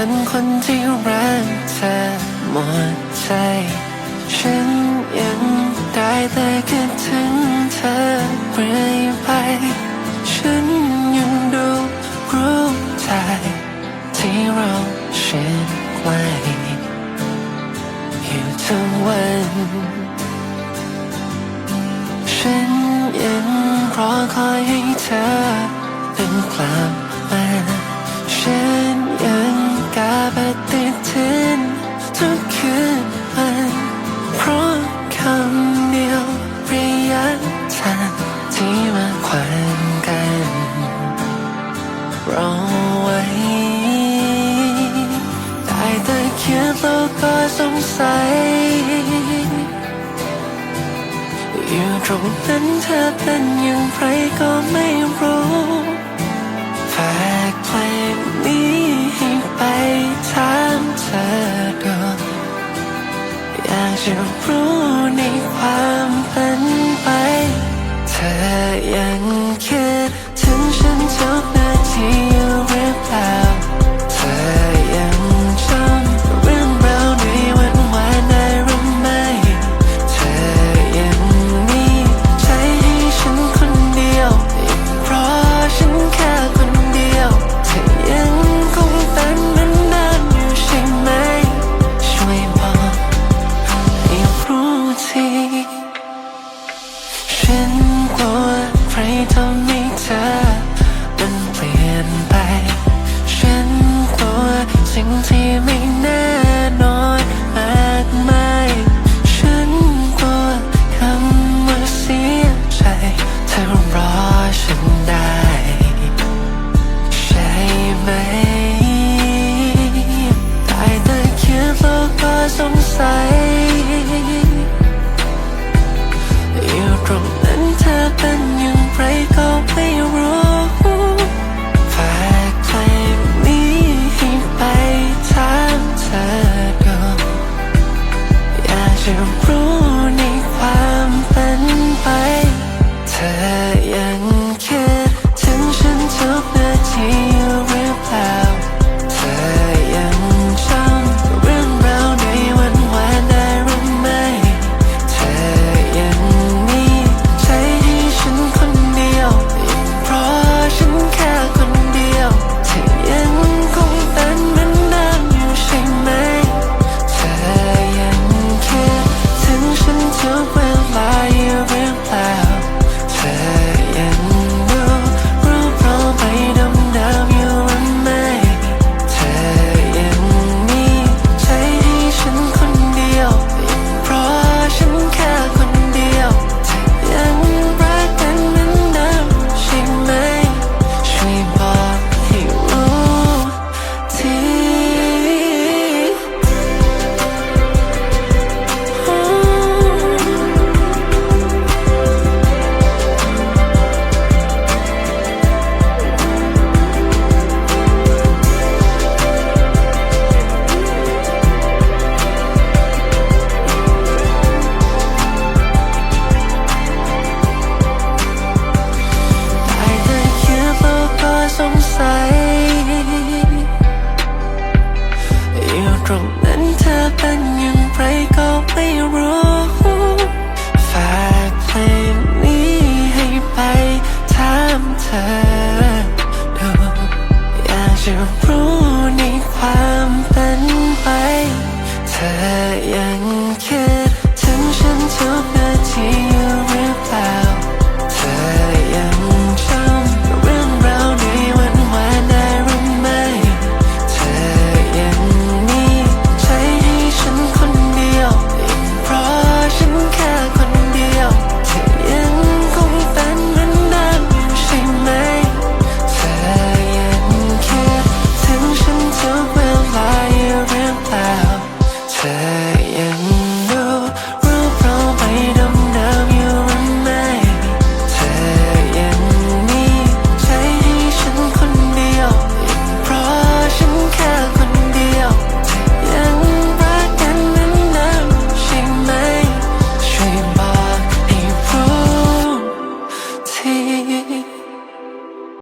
เป็นคนที่รักเธอหมดใจ ฉันยังได้แต่คิดถึงเธอเรื่อยไป ฉันยังดูรู้ใจที่เราเชิดไว้อยู่ทั้งวันฉันยังรอคอยให้เธอเดินกลับ ก็สงสัย อยู่ตรงนั้นเธอเป็นอย่างไรก็ไม่รู้แฝกเพลงนี้ให้ไปถามเธอดูอยากจะรู้ในความเป็นไป เธอยังคิดถึงฉันทุกนาที จะรู้ในความเป็นไป เธอ